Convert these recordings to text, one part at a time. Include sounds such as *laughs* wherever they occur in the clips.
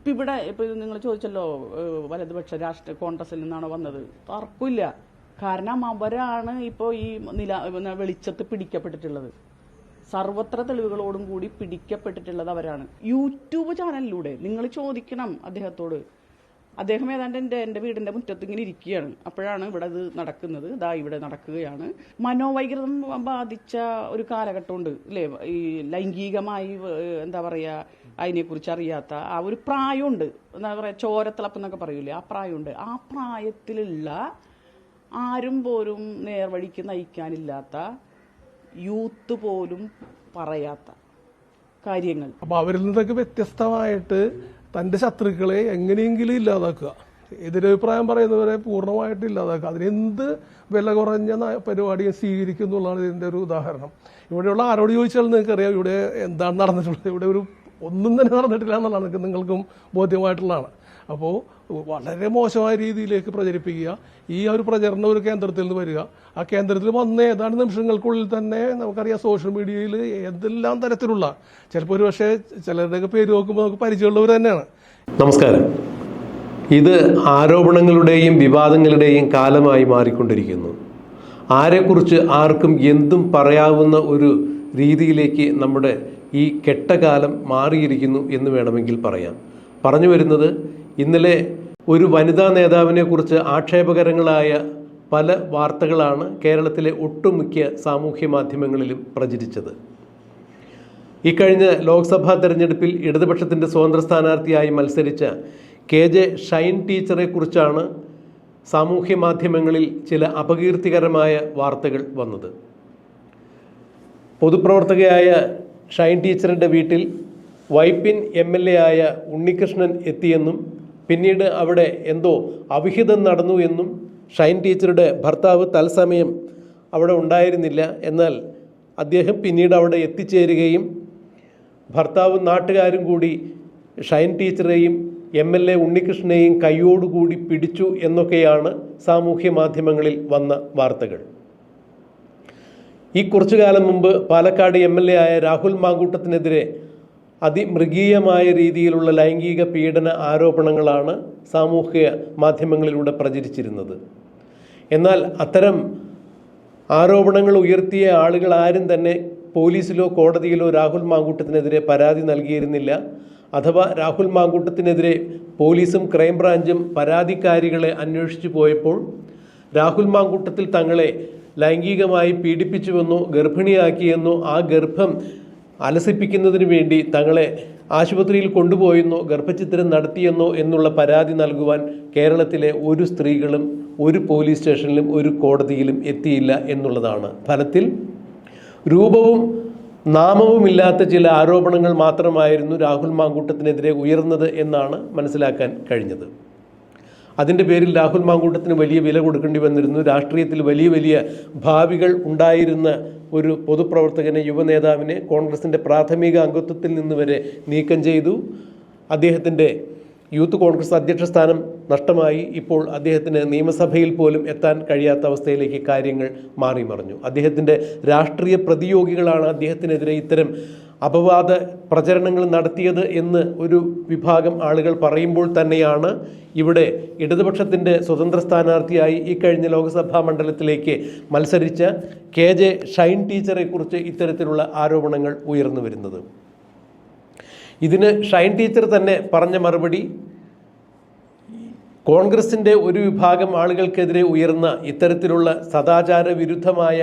ഇപ്പം ഇവിടെ ഇപ്പോൾ ഇത് നിങ്ങൾ ചോദിച്ചല്ലോ വലതുപക്ഷ രാഷ്ട്രീയ കോൺഗ്രസിൽ നിന്നാണോ വന്നത്? തർക്കമില്ല. കാരണം അവരാണ് ഇപ്പോൾ ഈ നില വെളിച്ചത്ത് പിടിക്കപ്പെട്ടിട്ടുള്ളത്. സർവത്ര തെളിവുകളോടും കൂടി പിടിക്കപ്പെട്ടിട്ടുള്ളത് അവരാണ്. യൂട്യൂബ് ചാനലിലൂടെ നിങ്ങൾ ചോദിക്കണം അദ്ദേഹത്തോട്. അദ്ദേഹം ഏതാണ്ട് എന്റെ എന്റെ വീടിന്റെ മുറ്റത്ത് ഇങ്ങനെ ഇരിക്കുകയാണ്. അപ്പോഴാണ് ഇവിടെ ഇത് നടക്കുന്നത്. ഇതാ ഇവിടെ നടക്കുകയാണ്. മനോവൈകൃതം ബാധിച്ച ഒരു കാലഘട്ടമുണ്ട് അല്ലേ ഈ ലൈംഗികമായി എന്താ പറയുക അതിനെക്കുറിച്ച് അറിയാത്ത ആ ഒരു പ്രായമുണ്ട്. എന്താ പറയുക ചോരത്തിളപ്പ് എന്നൊക്കെ പറയൂലേ ആ പ്രായമുണ്ട്. ആ പ്രായത്തിലുള്ള ആരും പോലും നേർവഴിക്ക് നയിക്കാനില്ലാത്ത യൂത്ത് പോലും പറയാത്ത കാര്യങ്ങൾ. അപ്പോൾ അവരിൽ നിന്നൊക്കെ വ്യത്യസ്തമായിട്ട് തന്റെ ശത്രുക്കളെ എങ്ങനെയെങ്കിലും ഇല്ലാതാക്കുക. എതിരഭിപ്രായം പറയുന്നവരെ പൂർണമായിട്ട് ഇല്ലാതാക്കുക. അതിനെന്ത് വില കുറഞ്ഞ പരിപാടിയും സ്വീകരിക്കും എന്നുള്ളതാണ് ഇതിന്റെ ഒരു ഉദാഹരണം. ഇവിടെയുള്ള ആരോട് ചോദിച്ചാൽ നിങ്ങൾക്കറിയാം ഇവിടെ എന്താണ് നടന്നിട്ടുള്ളത്. ഇവിടെ ഒരു ഒന്നും തന്നെ നടന്നിട്ടില്ല എന്നുള്ളതാണ് നിങ്ങൾക്കും ബോധ്യമായിട്ടുള്ളതാണ്. അപ്പോൾ വളരെ മോശമായ രീതിയിലേക്ക് പ്രചരിപ്പിക്കുക. ഈ ഒരു പ്രചരണം ഒരു കേന്ദ്രത്തിൽ നിന്ന് വരിക. ആ കേന്ദ്രത്തിൽ വന്ന ഏതാണ് നിമിഷങ്ങൾക്കുള്ളിൽ തന്നെ നമുക്കറിയാം സോഷ്യൽ മീഡിയയിൽ എന്തെല്ലാം തരത്തിലുള്ള ചിലപ്പോൾ ഒരു പക്ഷേ ചിലരുടെയൊക്കെ പേര് നോക്കുമ്പോൾ നമുക്ക് പരിചയമുള്ളവർ തന്നെയാണ്. നമസ്കാരം. ഇത് ആരോപണങ്ങളുടെയും വിവാദങ്ങളുടെയും കാലമായി മാറിക്കൊണ്ടിരിക്കുന്നു. ആരെക്കുറിച്ച് ആർക്കും എന്തും പറയാവുന്ന ഒരു രീതിയിലേക്ക് നമ്മുടെ ഈ കെട്ടകാലം മാറിയിരിക്കുന്നു എന്ന് വേണമെങ്കിൽ പറയാം. പറഞ്ഞു വരുന്നത് ഇന്നലെ ഒരു വനിതാ നേതാവിനെ കുറിച്ച് ആക്ഷേപകരങ്ങളായ പല വാർത്തകളാണ് കേരളത്തിലെ ഒട്ടുമിക്ക സാമൂഹ്യ മാധ്യമങ്ങളിലും പ്രചരിച്ചത്. ഇക്കഴിഞ്ഞ ലോക്സഭാ തെരഞ്ഞെടുപ്പിൽ ഇടതുപക്ഷത്തിന്റെ സ്വതന്ത്ര സ്ഥാനാർത്ഥിയായി മത്സരിച്ച കെ ജെ ഷൈൻ ടീച്ചറെക്കുറിച്ചാണ് സാമൂഹ്യ മാധ്യമങ്ങളിൽ ചില അപകീർത്തികരമായ വാർത്തകൾ വന്നത്. പൊതുപ്രവർത്തകയായ ഷൈൻ ടീച്ചറിന്റെ വീട്ടിൽ വൈപ്പിൻ എം എൽ എ ആയ ഉണ്ണികൃഷ്ണൻ എത്തിയെന്നും പിന്നീട് അവിടെ എന്തോ അവിഹിതം നടന്നു എന്നും ഷൈൻ ടീച്ചറുടെ ഭർത്താവ് തത്സമയം അവിടെ ഉണ്ടായിരുന്നില്ല. എന്നാൽ അദ്ദേഹം പിന്നീട് അവിടെ എത്തിച്ചേരുകയും ഭർത്താവും നാട്ടുകാരും കൂടി ഷൈൻ ടീച്ചറെയും എം എൽ എ ഉണ്ണികൃഷ്ണനെയും കൈയോടുകൂടി പിടിച്ചു എന്നൊക്കെയാണ് സാമൂഹ്യ മാധ്യമങ്ങളിൽ വന്ന വാർത്തകൾ. ഈ കുറച്ചു കാലം മുമ്പ് പാലക്കാട് എം എൽ എ ആയ രാഹുൽ മാങ്കൂട്ടത്തിനെതിരെ അതിമൃഗീയമായ രീതിയിലുള്ള ലൈംഗിക പീഡന ആരോപണങ്ങളാണ് സാമൂഹ്യ മാധ്യമങ്ങളിലൂടെ പ്രചരിച്ചിരുന്നത്. എന്നാൽ അത്തരം ആരോപണങ്ങൾ ഉയർത്തിയ ആളുകൾ ആരും തന്നെ പോലീസിലോ കോടതിയിലോ രാഹുൽ മാങ്കൂട്ടത്തിനെതിരെ പരാതി നൽകിയിരുന്നില്ല. അഥവാ രാഹുൽ മാങ്കൂട്ടത്തിനെതിരെ പോലീസും ക്രൈംബ്രാഞ്ചും പരാതിക്കാരികളെ അന്വേഷിച്ചു പോയപ്പോൾ രാഹുൽ മാങ്കൂട്ടത്തിൽ തങ്ങളെ ലൈംഗികമായി പീഡിപ്പിച്ചുവെന്നോ ഗർഭിണിയാക്കിയെന്നോ ആ ഗർഭം അലസിപ്പിക്കുന്നതിന് വേണ്ടി തങ്ങളെ ആശുപത്രിയിൽ കൊണ്ടുപോയെന്നോ ഗർഭചിത്രം നടത്തിയെന്നോ എന്നുള്ള പരാതി നൽകുവാൻ കേരളത്തിലെ ഒരു സ്ത്രീകളും ഒരു പോലീസ് സ്റ്റേഷനിലും ഒരു കോടതിയിലും എത്തിയില്ല എന്നുള്ളതാണ്. ഫലത്തിൽ രൂപവും നാമവുമില്ലാത്ത ചില ആരോപണങ്ങൾ മാത്രമായിരുന്നു രാഹുൽ മാങ്കൂട്ടത്തിനെതിരെ ഉയർന്നത് എന്നാണ് മനസ്സിലാക്കാൻ കഴിഞ്ഞത്. അതിന്റെ പേരിൽ രാഹുൽ മാങ്കൂട്ടത്തിന് വലിയ വില കൊടുക്കേണ്ടി വന്നിരുന്നു. രാഷ്ട്രീയത്തിൽ വലിയ വലിയ ഭാവികൾ ഉണ്ടായിരുന്ന ഒരു പൊതുപ്രവർത്തകനെ യുവനേതാവിനെ കോൺഗ്രസിന്റെ പ്രാഥമിക അംഗത്വത്തിൽ നിന്ന് വരെ നീക്കം ചെയ്തു. അദ്ദേഹത്തിന്റെ യൂത്ത് കോൺഗ്രസ് അധ്യക്ഷ സ്ഥാനം നഷ്ടമായി. ഇപ്പോൾ അദ്ദേഹത്തിന് നിയമസഭയിൽ പോലും എത്താൻ കഴിയാത്ത അവസ്ഥയിലേക്ക് കാര്യങ്ങൾ മാറി മറിഞ്ഞു. അദ്ദേഹത്തിന്റെ രാഷ്ട്രീയ പ്രതിയോഗികളാണ് അദ്ദേഹത്തിനെതിരെ ഇത്തരം അപവാദ പ്രചരണങ്ങൾ നടത്തിയത് എന്ന് ഒരു വിഭാഗം ആളുകൾ പറയുമ്പോൾ തന്നെയാണ് ഇവിടെ ഇടതുപക്ഷത്തിന്റെ സ്വതന്ത്ര സ്ഥാനാർത്ഥിയായി ഈ കഴിഞ്ഞ ലോക്സഭാ മണ്ഡലത്തിലേക്ക് മത്സരിച്ച കെ ജെ ഷൈൻ ടീച്ചറെക്കുറിച്ച് ഇത്തരത്തിലുള്ള ആരോപണങ്ങൾ ഉയർന്നു വരുന്നത്. ഇതിന് ഷൈൻ ടീച്ചർ തന്നെ പറഞ്ഞ മറുപടി കോൺഗ്രസിന്റെ ഒരു വിഭാഗം ആളുകൾക്കെതിരെ ഉയർന്ന ഇത്തരത്തിലുള്ള സദാചാര വിരുദ്ധമായ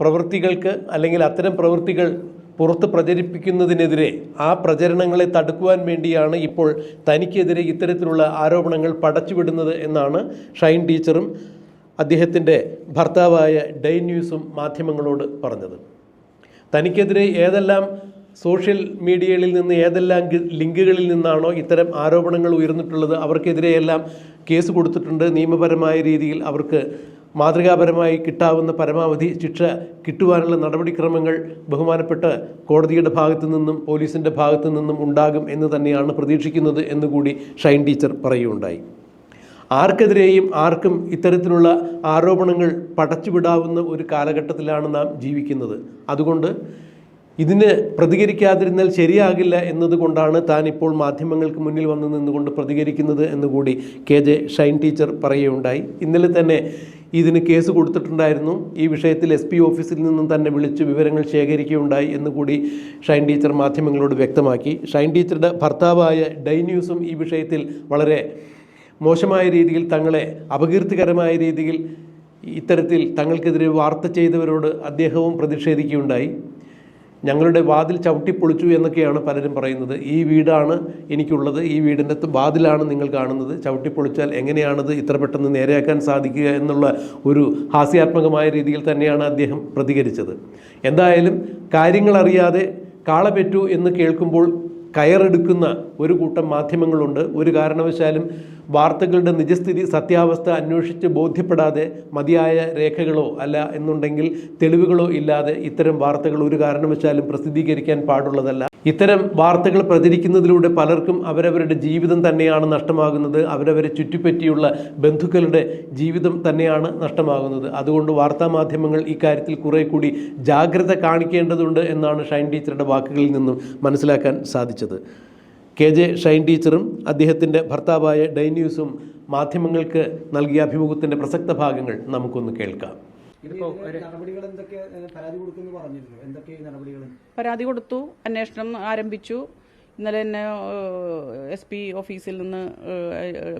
പ്രവൃത്തികൾക്ക് അല്ലെങ്കിൽ അത്തരം പ്രവൃത്തികൾ പുറത്ത് പ്രചരിപ്പിക്കുന്നതിനെതിരെ ആ പ്രചരണങ്ങളെ തടുക്കുവാൻ വേണ്ടിയാണ് ഇപ്പോൾ തനിക്കെതിരെ ഇത്തരത്തിലുള്ള ആരോപണങ്ങൾ പടച്ചുവിടുന്നത് എന്നാണ് ഷൈൻ ടീച്ചറും അദ്ദേഹത്തിന്റെ ഭർത്താവായ ഡേ ന്യൂസും മാധ്യമങ്ങളോട് പറഞ്ഞത്. തനിക്കെതിരെ ഏതെല്ലാം സോഷ്യൽ മീഡിയയിൽ നിന്ന് ഏതെല്ലാം ലിങ്കുകളിൽ നിന്നാണോ ഇത്തരം ആരോപണങ്ങൾ ഉയർന്നിട്ടുള്ളത് അവർക്കെതിരെയെല്ലാം കേസ് കൊടുത്തിട്ടുണ്ട് നിയമപരമായ രീതിയിൽ അവർക്ക് മാതൃകാപരമായി കിട്ടാവുന്ന പരമാവധി ശിക്ഷ കിട്ടുവാനുള്ള നടപടിക്രമങ്ങൾ ബഹുമാനപ്പെട്ട് കോടതിയുടെ ഭാഗത്തു നിന്നും പോലീസിന്റെ ഭാഗത്തു നിന്നും ഉണ്ടാകും എന്ന് തന്നെയാണ് പ്രതീക്ഷിക്കുന്നത് എന്നുകൂടി ഷൈൻ ടീച്ചർ പറയുകയുണ്ടായി. ആർക്കെതിരെയും ആർക്കും ഇത്തരത്തിലുള്ള ആരോപണങ്ങൾ പടച്ചുവിടാവുന്ന ഒരു കാലഘട്ടത്തിലാണ് നാം ജീവിക്കുന്നത്. അതുകൊണ്ട് ഇതിന് പ്രതികരിക്കാതിരുന്നാൽ ശരിയാകില്ല എന്നതുകൊണ്ടാണ് താൻ ഇപ്പോൾ മാധ്യമങ്ങൾക്ക് മുന്നിൽ വന്ന് നിന്നുകൊണ്ട് പ്രതികരിക്കുന്നത് എന്നുകൂടി കെ ജെ ഷൈൻ ടീച്ചർ പറയുകയുണ്ടായി. ഇന്നലെ തന്നെ ഇതിന് കേസ് കൊടുത്തിട്ടുണ്ടായിരുന്നു. ഈ വിഷയത്തിൽ എസ് പി ഓഫീസിൽ നിന്നും തന്നെ വിളിച്ച് വിവരങ്ങൾ ശേഖരിക്കുകയുണ്ടായി എന്നുകൂടി ഷൈൻ ടീച്ചർ മാധ്യമങ്ങളോട് വ്യക്തമാക്കി. ഷൈൻ ടീച്ചറുടെ ഭർത്താവായ ഡൈ ന്യൂസും ഈ വിഷയത്തിൽ വളരെ മോശമായ രീതിയിൽ തങ്ങളെ അപകീർത്തികരമായ രീതിയിൽ ഇത്തരത്തിൽ തങ്ങൾക്കെതിരെ വാർത്ത ചെയ്തവരോട് അദ്ദേഹവും പ്രതിഷേധിക്കുകയുണ്ടായി. ഞങ്ങളുടെ വാതിൽ ചവിട്ടിപ്പൊളിച്ചു എന്നൊക്കെയാണ് പലരും പറയുന്നത്. ഈ വീടാണ് എനിക്കുള്ളത്. ഈ വീടിന്റെ വാതിലാണ് നിങ്ങൾ കാണുന്നത്. ചവിട്ടിപ്പൊളിച്ചാൽ എങ്ങനെയാണത് ഇത്ര പെട്ടെന്ന് നേരെയാക്കാൻ സാധിക്കുക എന്നുള്ള ഒരു ഹാസ്യാത്മകമായ രീതിയിൽ തന്നെയാണ് അദ്ദേഹം പ്രതികരിച്ചത്. എന്തായാലും കാര്യങ്ങളറിയാതെ അറിയാതെ കാള എന്ന് കേൾക്കുമ്പോൾ കയറെടുക്കുന്ന ഒരു കൂട്ടം മാധ്യമങ്ങളുണ്ട്. ഒരു കാരണവശാലും വാർത്തകളുടെ നിജസ്ഥിതി സത്യാവസ്ഥ അന്വേഷിച്ച് ബോധ്യപ്പെടാതെ മതിയായ രേഖകളോ അല്ല എന്നുണ്ടെങ്കിൽ തെളിവുകളോ ഇല്ലാതെ ഇത്തരം വാർത്തകൾ ഒരു കാരണവശാലും പ്രസിദ്ധീകരിക്കാൻ പാടുള്ളതല്ല. ഇത്തരം വാർത്തകൾ പ്രചരിക്കുന്നതിലൂടെ പലർക്കും അവരവരുടെ ജീവിതം തന്നെയാണ് നഷ്ടമാകുന്നത്. അവരവരെ ചുറ്റിപ്പറ്റിയുള്ള ബന്ധുക്കളുടെ ജീവിതം തന്നെയാണ് നഷ്ടമാകുന്നത്. അതുകൊണ്ട് വാർത്താ മാധ്യമങ്ങൾ ഇക്കാര്യത്തിൽ കുറെ കൂടി ജാഗ്രത കാണിക്കേണ്ടതുണ്ട് എന്നാണ് ഷൈൻ ടീച്ചറുടെ വാക്കുകളിൽ നിന്നും മനസ്സിലാക്കാൻ സാധിച്ചത്. കെ ജെ ഷൈൻ ടീച്ചറും അദ്ദേഹത്തിന്റെ ഭർത്താവായ ഡൈന്യൂസും മാധ്യമങ്ങൾക്ക് നൽകിയ അഭിമുഖത്തിന്റെ പ്രസക്ത ഭാഗങ്ങൾ നമുക്കൊന്ന് കേൾക്കാം. പരാതി കൊടുക്കുമെന്ന് പറഞ്ഞിരുന്നു. എന്തൊക്കെ ഈ പരാതി കൊടുത്തു അന്വേഷണം ആരംഭിച്ചു. ഇന്നലെ എന്നെ എസ് പി ഓഫീസിൽ നിന്ന്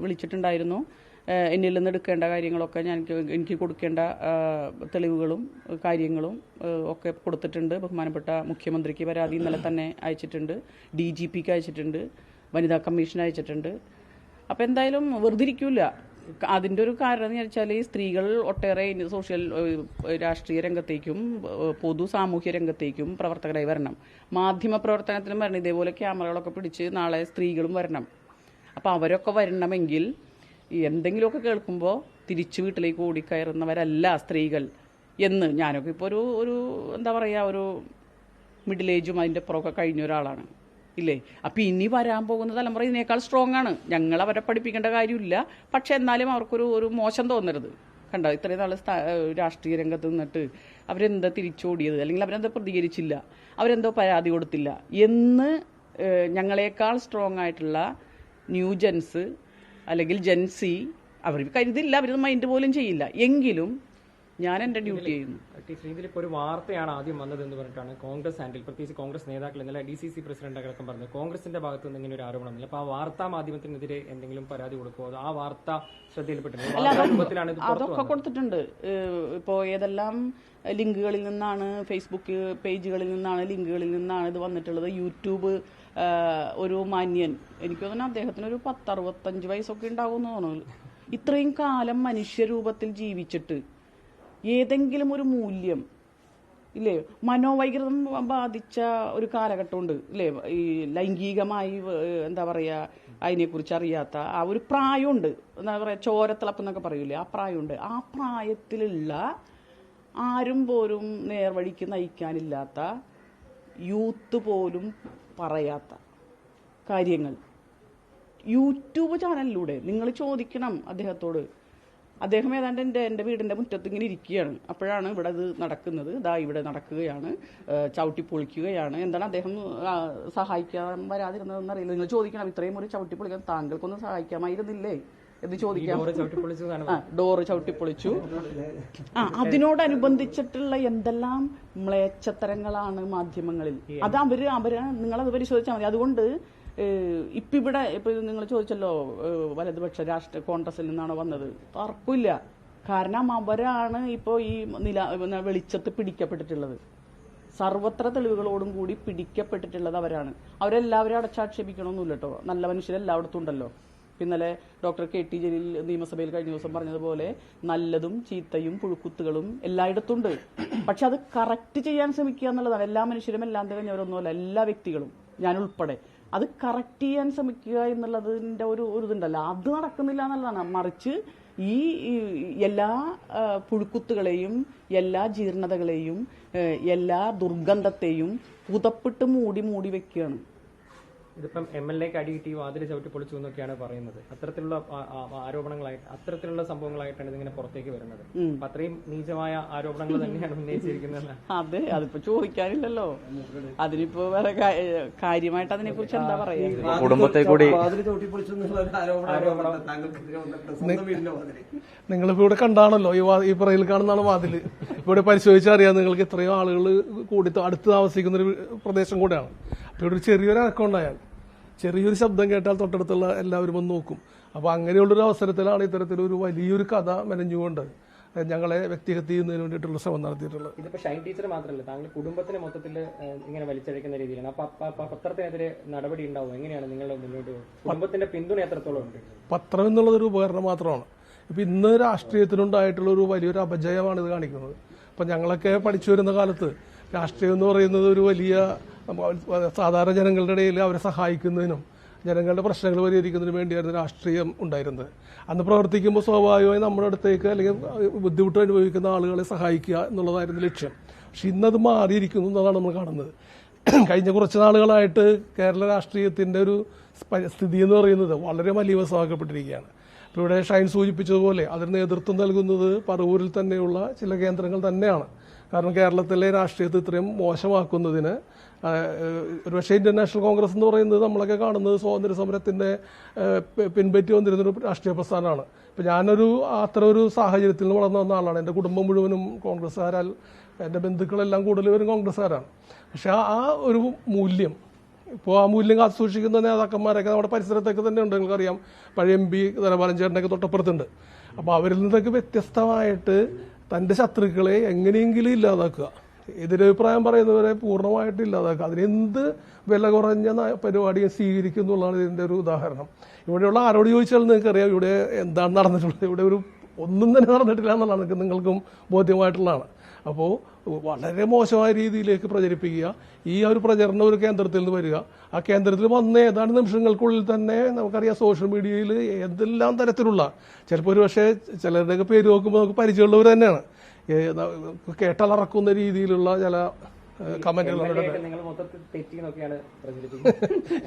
വിളിച്ചിട്ടുണ്ടായിരുന്നു. എന്നിൽ നിന്ന് എടുക്കേണ്ട കാര്യങ്ങളൊക്കെ ഞാൻ എനിക്ക് കൊടുക്കേണ്ട തെളിവുകളും കാര്യങ്ങളും ഒക്കെ കൊടുത്തിട്ടുണ്ട്. ബഹുമാനപ്പെട്ട മുഖ്യമന്ത്രിക്ക് പരാതി ഇന്നലെ തന്നെ അയച്ചിട്ടുണ്ട്. ഡി ജി പിക്ക് അയച്ചിട്ടുണ്ട്. വനിതാ കമ്മീഷൻ അയച്ചിട്ടുണ്ട്. അപ്പോൾ എന്തായാലും വെറുതെ ഇരിക്കൂല. അതിന്റെ ഒരു കാരണം എന്ന് വെച്ചാൽ ഈ സ്ത്രീകൾ ഒട്ടേറെ സോഷ്യൽ രാഷ്ട്രീയ രംഗത്തേക്കും പൊതു സാമൂഹ്യ രംഗത്തേക്കും പ്രവർത്തകരായി വരണം. മാധ്യമ പ്രവർത്തനത്തിനും വരണം. ഇതേപോലെ ക്യാമറകളൊക്കെ പിടിച്ച് നാളെ സ്ത്രീകളും വരണം. അപ്പോൾ അവരൊക്കെ വരണമെങ്കിൽ എന്തെങ്കിലുമൊക്കെ കേൾക്കുമ്പോൾ തിരിച്ചു വീട്ടിലേക്ക് ഓടിക്കയറുന്നവരല്ല സ്ത്രീകൾ എന്ന് ഞാനൊക്കെ ഇപ്പോൾ ഒരു ഒരു എന്താ പറയുക ഒരു മിഡിൽ ഏജും അതിന്റെ അപ്പുറമൊക്കെ കഴിഞ്ഞ ഒരാളാണ്. ഇല്ലേ? അപ്പം ഇനി വരാൻ പോകുന്ന തലമുറ ഇതിനേക്കാൾ സ്ട്രോങ് ആണ്. ഞങ്ങൾ അവരെ പഠിപ്പിക്കേണ്ട കാര്യമില്ല. പക്ഷെ എന്നാലും അവർക്കൊരു ഒരു മോശം തോന്നരുത്. കണ്ടോ? ഇത്രയും നാൾ രാഷ്ട്രീയ രംഗത്ത് നിന്നിട്ട് അവരെന്താ തിരിച്ചോടിയത്? അല്ലെങ്കിൽ അവരെന്താ പ്രതികരിച്ചില്ല? അവരെന്തോ പരാതി കൊടുത്തില്ല? എന്ന് ഞങ്ങളെക്കാൾ സ്ട്രോങ് ആയിട്ടുള്ള ന്യൂജൻസ് അല്ലെങ്കിൽ ജെൻസി അവർ കരുതില്ല അവർ മൈൻഡ് പോലും ചെയ്യില്ല. എങ്കിലും ഞാൻ എന്റെ ഡ്യൂട്ടി ചെയ്യുന്നു. ടീച്ചർ ഇപ്പോൾ ഒരു വാർത്തയാണ് ആദ്യം വന്നത് എന്ന് പറഞ്ഞിട്ടാണ് കോൺഗ്രസ് ഹാൻഡിൽ പ്രത്യേകിച്ച് കോൺഗ്രസ് നേതാക്കൾ ഇന്നലെ ഡി സി സി പ്രസിഡന്റ് അടക്കം പറഞ്ഞത്. കോൺഗ്രസിന്റെ ഭാഗത്ത് നിന്ന് ഇങ്ങനെ ഒരു ആരോപണം അപ്പോൾ ആ വാർത്താ മാധ്യമത്തിനെതിരെ എന്തെങ്കിലും പരാതി കൊടുക്കുമോ ആ വാർത്ത ശ്രദ്ധയിൽപ്പെട്ടിട്ടുണ്ട്? അതൊക്കെ കൊടുത്തിട്ടുണ്ട്. ഇപ്പോൾ ഇപ്പോ ഏതെല്ലാം ലിങ്കുകളിൽ നിന്നാണ് ഫേസ്ബുക്ക് പേജുകളിൽ നിന്നാണ് ലിങ്കുകളിൽ നിന്നാണ് ഇത് വന്നിട്ടുള്ളത്. യൂട്യൂബ് ഒരു മാന്യൻ. എനിക്ക് തോന്നുന്നു അദ്ദേഹത്തിന് ഒരു പത്തറുപത്തഞ്ച് വയസ്സൊക്കെ ഉണ്ടാവുമെന്ന് തോന്നുന്നു. ഇത്രയും കാലം മനുഷ്യരൂപത്തിൽ ജീവിച്ചിട്ട് ഏതെങ്കിലും ഒരു മൂല്യം ഇല്ലേ? മനോവൈകൃതം ബാധിച്ച ഒരു കാലഘട്ടമുണ്ട് ഇല്ലേ? ഈ ലൈംഗികമായി എന്താ പറയുക അതിനെക്കുറിച്ച് അറിയാത്ത ആ ഒരു പ്രായമുണ്ട്. എന്താ പറയുക ചോരത്തിളപ്പ് എന്നൊക്കെ പറയൂലേ ആ പ്രായമുണ്ട്. ആ പ്രായത്തിലുള്ള ആരും പോലും നേർവഴിക്ക് നയിക്കാനില്ലാത്ത യൂത്ത് പോലും പറയാത്ത കാര്യങ്ങൾ. യൂട്യൂബ് ചാനലിലൂടെ നിങ്ങൾ ചോദിക്കണം അദ്ദേഹത്തോട്. അദ്ദേഹം ഏതാണ്ട് എന്റെ എന്റെ വീടിന്റെ മുറ്റത്ത് ഇങ്ങനെ ഇരിക്കുകയാണ്. അപ്പോഴാണ് ഇവിടെ ഇത് നടക്കുന്നത്. ഇതാ ഇവിടെ നടക്കുകയാണ്. ചവിട്ടി പൊളിക്കുകയാണ്. എന്താണ് അദ്ദേഹം സഹായിക്കാൻ വരാതിരുന്നതെന്ന് അറിയില്ല. നിങ്ങൾ ചോദിക്കണം ഇത്രയും ഒരു ചവിട്ടി പൊളിക്കാൻ താങ്കൾക്കൊന്നും സഹായിക്കാമായിരുന്നില്ലേ? എന്ന് ചോദിക്കാം. ഡോറ് ചവിട്ടിപ്പൊളിച്ചു ആ അതിനോടനുബന്ധിച്ചിട്ടുള്ള എന്തെല്ലാം മ്ലേച്ഛത്തരങ്ങളാണ് മാധ്യമങ്ങളിൽ. അത് അവർ അവർ നിങ്ങളത് പരിശോധിച്ചാൽ മതി. അതുകൊണ്ട് ഇപ്പൊ ഇവിടെ ഇപ്പൊ നിങ്ങൾ ചോദിച്ചല്ലോ വലതുപക്ഷ രാഷ്ട്രീയ കോൺഗ്രസിൽ നിന്നാണോ വന്നത്? തർക്കമില്ല. കാരണം അവരാണ് ഇപ്പോ ഈ നില വെളിച്ചത്ത് പിടിക്കപ്പെട്ടിട്ടുള്ളത്. സർവത്ര തെളിവുകളോടും കൂടി പിടിക്കപ്പെട്ടിട്ടുള്ളത് അവരാണ്. അവരെല്ലാവരും അടച്ചാക്ഷേപിക്കണമെന്നില്ല കേട്ടോ നല്ല മനുഷ്യരെല്ലായിടത്തും ഉണ്ടല്ലോ. ഇന്നലെ ഡോക്ടർ കെ ടി ജലീൽ നിയമസഭയിൽ കഴിഞ്ഞ ദിവസം പറഞ്ഞതുപോലെ നല്ലതും ചീത്തയും പുഴുക്കുത്തുകളും എല്ലായിടത്തും ഉണ്ട് പക്ഷെ അത് കറക്റ്റ് ചെയ്യാൻ ശ്രമിക്കുക എന്നുള്ളതാണ്. എല്ലാ മനുഷ്യരും എല്ലാം തികഞ്ഞവരൊന്നുമല്ല എല്ലാ വ്യക്തികളും ഞാൻ ഉൾപ്പെടെ. അത് കറക്റ്റ് ചെയ്യാൻ ശ്രമിക്കുക എന്നുള്ളതിന്റെ ഒരു ഒരു ഇതുണ്ടല്ലോ. അത് നടക്കുന്നില്ല എന്നുള്ളതാണ്. മറിച്ച് ഈ എല്ലാ പുഴുക്കുത്തുകളെയും എല്ലാ ജീർണതകളെയും എല്ലാ ദുർഗന്ധത്തെയും പുതപ്പിട്ട് മൂടി മൂടി വെക്കുകയാണ്. ഇതിപ്പം എം എൽ എക്ക് അടി കിട്ടി വാതിൽ ചവിട്ടി പൊളിച്ചു എന്നൊക്കെയാണ് പറയുന്നത്. അത്തരത്തിലുള്ള ആരോപണങ്ങളായിട്ട് അത്തരത്തിലുള്ള സംഭവങ്ങളായിട്ടാണ് ഇതിങ്ങനെ പുറത്തേക്ക് വരുന്നത്. അപ്പൊ അത്രയും നീചമായ ആരോപണങ്ങൾ തന്നെയാണ് ഉന്നയിച്ചിരിക്കുന്നത്. *laughs* അതെ അതിപ്പോ ചോദിക്കാനില്ലല്ലോ. അതിനിപ്പോ വേറെ കാര്യമായിട്ട് അതിനെ കുറിച്ച് എന്താ പറയാ? കുടുംബത്തെ കൂടി നിങ്ങളിപ്പോ ഇവിടെ കണ്ടാണല്ലോ ഈ പറയിൽ ഈ പുറയിൽ കാണുന്നതാണ് വാതിൽ. ഇവിടെ പരിശോധിച്ചറിയാം നിങ്ങൾക്ക് എത്രയോ ആളുകൾ കൂടി അടുത്ത് താമസിക്കുന്ന ഒരു പ്രദേശം കൂടെയാണ്. അപ്പോൾ ഇവിടെ ഒരു ചെറിയൊരു അക്കൗണ്ട് ഉണ്ടായാൽ ചെറിയൊരു ശബ്ദം കേട്ടാൽ തൊട്ടടുത്തുള്ള എല്ലാവരും ഒന്ന് നോക്കും. അപ്പോൾ അങ്ങനെയുള്ളൊരു അവസരത്തിലാണ് ഇത്തരത്തിലൊരു വലിയൊരു കഥ മെനഞ്ഞുകൊണ്ട് ഞങ്ങളെ വ്യക്തിഹത്യ ചെയ്യുന്നതിന് വേണ്ടിയിട്ടുള്ള ശ്രമം നടത്തിയിട്ടുള്ളത്. ഇതിപ്പോ ഷൈൻ ടീച്ചർ മാത്രമല്ല താങ്കൾ കുടുംബത്തിന് മൊത്തത്തിൽ ഇങ്ങനെ വലിച്ചഴിക്കുന്ന രീതിയിലാണ്. അപ്പൊ അപ്പ- അപ്പ പത്രത്തിനെതിരെ നടപടി ഉണ്ടാവും എങ്ങനെയാണ് നിങ്ങളുടെ മുന്നോട്ട്? കുടുംബത്തിന്റെ പിന്തുണ എത്രത്തോളം ഉണ്ട്? പത്രം എന്നുള്ളതൊരു ഉപകരണം മാത്രമാണ്. ഇപ്പം ഇന്ന് രാഷ്ട്രീയത്തിനുണ്ടായിട്ടുള്ള ഒരു വലിയൊരു അപജയമാണ് ഇത് കാണിക്കുന്നത്. അപ്പം ഞങ്ങളൊക്കെ പഠിച്ചു വരുന്ന കാലത്ത് രാഷ്ട്രീയം എന്ന് പറയുന്നത് ഒരു വലിയ സാധാരണ ജനങ്ങളുടെ ഇടയിൽ അവരെ സഹായിക്കുന്നതിനും ജനങ്ങളുടെ പ്രശ്നങ്ങൾ പരിഹരിക്കുന്നതിനും വേണ്ടിയായിരുന്നു രാഷ്ട്രീയം ഉണ്ടായിരുന്നത്. അന്ന് പ്രവർത്തിക്കുമ്പോൾ സ്വാഭാവികമായി നമ്മുടെ അടുത്തേക്ക് അല്ലെങ്കിൽ ബുദ്ധിമുട്ട് അനുഭവിക്കുന്ന ആളുകളെ സഹായിക്കുക എന്നുള്ളതായിരുന്നു ലക്ഷ്യം. പക്ഷെ ഇന്നത് മാറിയിരിക്കുന്നു എന്നതാണ് നമ്മൾ കാണുന്നത്. കഴിഞ്ഞ കുറച്ച് നാളുകളായിട്ട് കേരള രാഷ്ട്രീയത്തിന്റെ ഒരു സ്ഥിതി എന്ന് പറയുന്നത് വളരെ മലീവസമാക്കപ്പെട്ടിരിക്കുകയാണ് ഇപ്പോൾ ഇവിടെ ഷൈൻ സൂചിപ്പിച്ചതുപോലെ അതിന് നേതൃത്വം നൽകുന്നത് പറവൂരിൽ തന്നെയുള്ള ചില കേന്ദ്രങ്ങൾ തന്നെയാണ്. കാരണം കേരളത്തിലെ രാഷ്ട്രീയത്തെ ഇത്രയും മോശമാക്കുന്നതിന് ഒരുപക്ഷെ ഇന്ത്യൻ നാഷണൽ കോൺഗ്രസ് എന്ന് പറയുന്നത് നമ്മളൊക്കെ കാണുന്നത് സ്വാതന്ത്ര്യ സമരത്തിന്റെ പിൻപറ്റി വന്നിരുന്നൊരു രാഷ്ട്രീയ പ്രസ്ഥാനമാണ്. ഇപ്പം ഞാനൊരു അത്ര ഒരു സാഹചര്യത്തിൽ നിന്ന് വളർന്നു വന്ന ആളാണ്. എന്റെ കുടുംബം മുഴുവനും കോൺഗ്രസ്സുകാരാൽ എന്റെ ബന്ധുക്കളെല്ലാം കൂടുതലും കോൺഗ്രസ്സുകാരാണ്. പക്ഷെ ആ- ആ ഒരു മൂല്യം ഇപ്പോൾ ആ മൂല്യം കാത്തു സൂക്ഷിക്കുന്ന നേതാക്കന്മാരൊക്കെ നമ്മുടെ പരിസരത്തൊക്കെ തന്നെ ഉണ്ട്. നിങ്ങൾക്കറിയാം പഴയ എം പി ധനപാലൻ ചേട്ടനൊക്കെ തൊട്ടപ്പുറത്തുണ്ട്. അപ്പോൾ അവരിൽ നിന്നൊക്കെ വ്യത്യസ്തമായിട്ട് തന്റെ ശത്രുക്കളെ എങ്ങനെയെങ്കിലും ഇല്ലാതാക്കുക. എതിരഭിപ്രായം പറയുന്നവരെ പൂർണമായിട്ട് ഇല്ലാതാക്കുക. അതിനെന്ത് വില കുറഞ്ഞ പരിപാടിയും സ്വീകരിക്കും എന്നുള്ളതാണ് ഇതിന്റെ ഒരു ഉദാഹരണം. ഇവിടെയുള്ള ആരോട് ചോദിച്ചാൽ നിങ്ങൾക്കറിയാം ഇവിടെ എന്താണ് നടന്നിട്ടുള്ളത്. ഇവിടെ ഒരു ഒന്നും തന്നെ നടന്നിട്ടില്ല എന്നുള്ളതാണ് നിങ്ങൾക്ക് ബോധ്യമായിട്ടുള്ളതാണ്. അപ്പോൾ വളരെ മോശമായ രീതിയിലേക്ക് പ്രചരിപ്പിക്കുക. ഈ ഒരു പ്രചരണം ഒരു കേന്ദ്രത്തിൽ നിന്ന് വരിക. ആ കേന്ദ്രത്തിൽ വന്ന ഏതാണ്ട് നിമിഷങ്ങൾക്കുള്ളിൽ തന്നെ നമുക്കറിയാം സോഷ്യൽ മീഡിയയിൽ എന്തെല്ലാം തരത്തിലുള്ള ചിലപ്പോൾ ഒരു പക്ഷേ ചിലരുടെയൊക്കെ പേര് നോക്കുമ്പോൾ നമുക്ക് പരിചയമുള്ളവർ തന്നെയാണ്. കേട്ടലറക്കുന്ന രീതിയിലുള്ള ചില കമന്റുകൾ *laughs*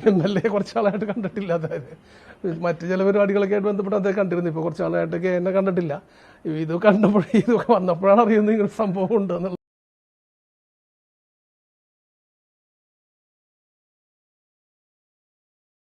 എം എൽ എ കുറച്ചാളായിട്ട് കണ്ടിട്ടില്ല അതായത്. മറ്റു ചില പരിപാടികളൊക്കെ ആയിട്ട് ബന്ധപ്പെട്ട് അദ്ദേഹം കണ്ടിരുന്നു. ഇപ്പോൾ കുറച്ചാളായിട്ടൊക്കെ എന്നെ കണ്ടിട്ടില്ല. ഇത് കണ്ടപ്പോഴേ ഇതൊക്കെ വന്നപ്പോഴാണ് അറിയുന്നത് ഇങ്ങനെ സംഭവം ഉണ്ടെന്നുള്ളത്.